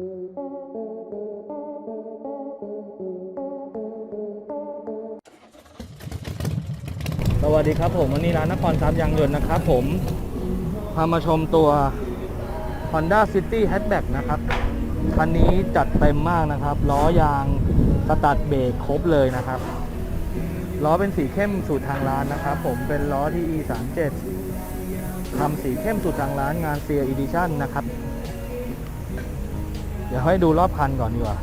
สวัสดีครับผมวันนี้ร้านนครทรัพย์ยางยนต์นะครับผม พามาชมตัว Honda City Hatchback นะครับ คันนี้จัดเต็มมากนะครับ ล้อยางสตัดเบรกครบเลยนะครับ ล้อเป็นสีเข้มสูตรทางร้านนะครับ ผมเป็นล้อที่ E 3 7 ทำสีเข้มสูตรทางร้านงาน s e a Edition นะครับ เดี๋ยวให้ดูรอบคันก่อนดีกว่า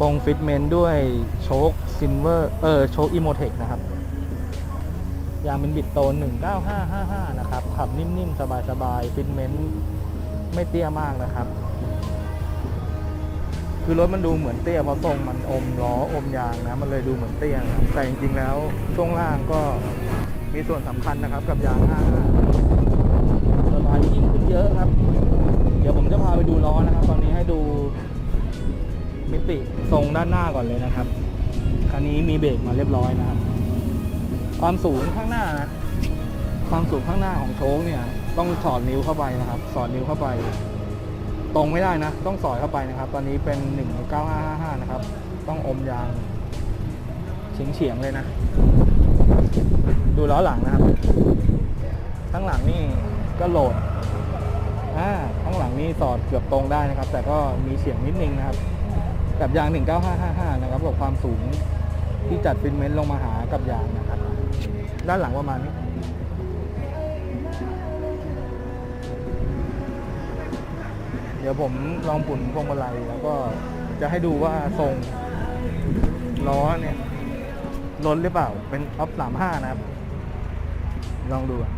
ทรงฟิตเมนด้วยโชคซินเวอร์เออโชคอีโมเทคนะครับ ยางเป็นบิดโตน 19555 นะครับ ขับนิ่มๆ สบายๆ ฟิตเมนต์ไม่เตี้ยมากนะครับ คือรถมันดูเหมือนเตี้ยเพราะทรงมันอมล้ออมยางนะ มันเลยดูเหมือนเตี้ยนะครับแต่จริงๆแล้วช่วงล่างก็มีส่วนสำคัญนะครับกับยาง55สบายยิ่งขึ้นเยอะครับ ดี๋ยวผมจะพาไปดูล้อนะครับ ตอนนี้ให้ดูมิติทรงด้านหน้าก่อนเลยนะครับ คันนี้มีเบรกมาเรียบร้อยนะครับ ความสูงข้างหน้านะ ความสูงข้างหน้าของโชคเนี่ย ต้องสอดนิ้วเข้าไปนะครับ สอดนิ้วเข้าไป ตรงไม่ได้นะ ต้องสอดเข้าไปนะครับ ตอนนี้เป็น19555นะครับ ต้องอมยางเฉียงเฉียงเลยนะ ดูล้อหลังนะครับ ข้างหลังนี่ก็โหลด อ่าข้างหลังนี่สอดเกือบตรงได้นะครับ แต่ก็มีเสียงนิดนึงนะครับกับยาง 19555 นะครับกับความสูงที่จัดฟินเมนต์ลงมาหากับยางนะครับ ด้านหลังประมาณนี้เดี๋ยวผมลองปุ่นพวงมาลัยแล้วก็จะให้ดูว่าทรงล้อเนี่ยล้นหรือเปล่าเป็นออฟ35 นะครับ ลองดูอะ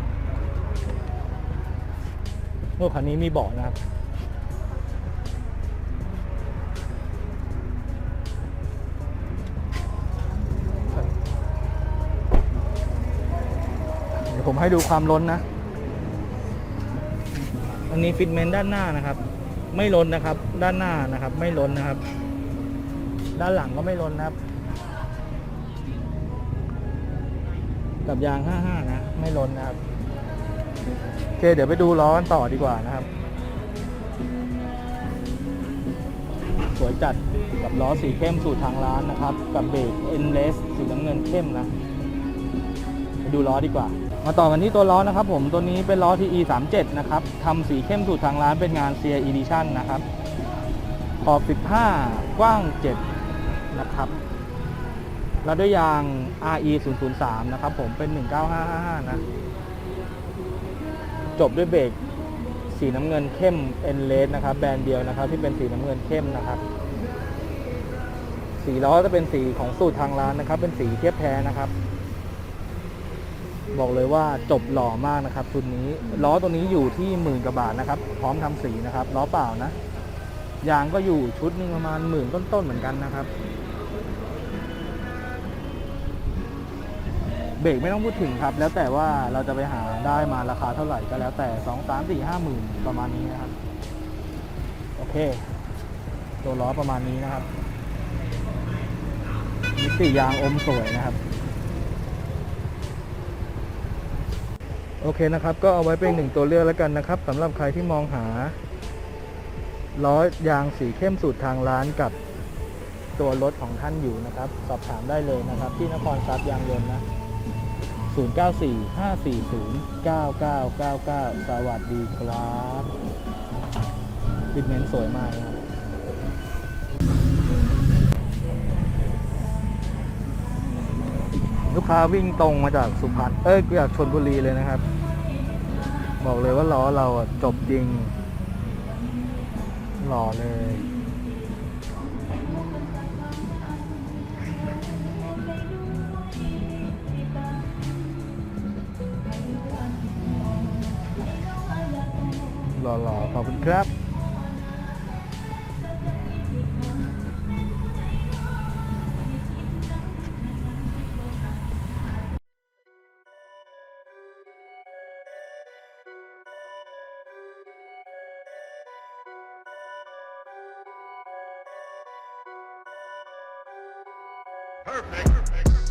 รถคันนี้มีเบาะนะครับ เดี๋ยวผมให้ดูความล้นนะ อันนี้ฟิตเมนต์ด้านหน้านะครับ ไม่ล้นนะครับ ด้านหน้านะครับ ไม่ล้นนะครับ ด้านหลังก็ไม่ล้นนะครับ กับยาง 55 นะ ไม่ล้นนะครับ โอเค เดี๋ยวไปดูล้อกันต่อดีกว่านะครับ สวยจัดกับล้อสีเข้มสูตรทางร้านนะครับ กับเบรกเอ็นเลสสีน้ำเงินเข้มนะไปดูล้อดีกว่า มาต่อกันที่ตัวล้อนะครับ ผมตัวนี้เป็นล้อที e 3 7นะครับทำสีเข้มสูตรทางร้านเป็นงาน c ีย Edition นะครับขอบ 15 กว้าง 7 นะครับแล้วด้วยยาง RE 0 0 3 นะครับผมเป็น 19555 นะ จบด้วยเบรกสีน้ำเงินเข้มเอ็นเลสนะครับ แบรนด์เดียวนะครับ ที่เป็นสีน้ำเงินเข้มนะครับ สีล้อจะเป็นสีของสูตรทางร้านนะครับ เป็นสีเทียบแท้นะครับ บอกเลยว่าจบหล่อมากนะครับชุดนี้ล้อตัวนี้อยู่ที่หมื่นกว่าบาทนะครับ พร้อมทำสีนะครับล้อเปล่านะยางก็อยู่ชุดหนึงประมาณหมื่นต้นๆเหมือนกันนะครับ เบรกไม่ต้องพูดถึงครับ แล้วแต่ว่าเราจะไปหาได้มาราคาเท่าไหร่ก็แล้วแต่สองสามสี่ห้าหมื่นประมาณนี้นะครับ โอเค ตัวล้อประมาณนี้นะครับมิติยางอมสวยนะครับ โอเคนะครับ ก็เอาไว้เป็นหนึ่งตัวเลือกแล้วกันนะครับสำหรับใครที่มองหาล้อยางสีเข้มสูตรทางร้านกับตัวรถของท่านอยู่นะครับ สอบถามได้เลยนะครับ ที่นครทรัพย์ยางยนต์นะ 0945409999 สวัสดีครับฟิตเมนสวยมากครับลูกค้าวิ่งตรงมาจากสุพรรณ เอ้ยจากชนบุรีเลยนะครับ บอกเลยว่าล้อเราจบจริง หล่อเลย หล่อๆ ขอบคุณครับ Perfect. Perfect.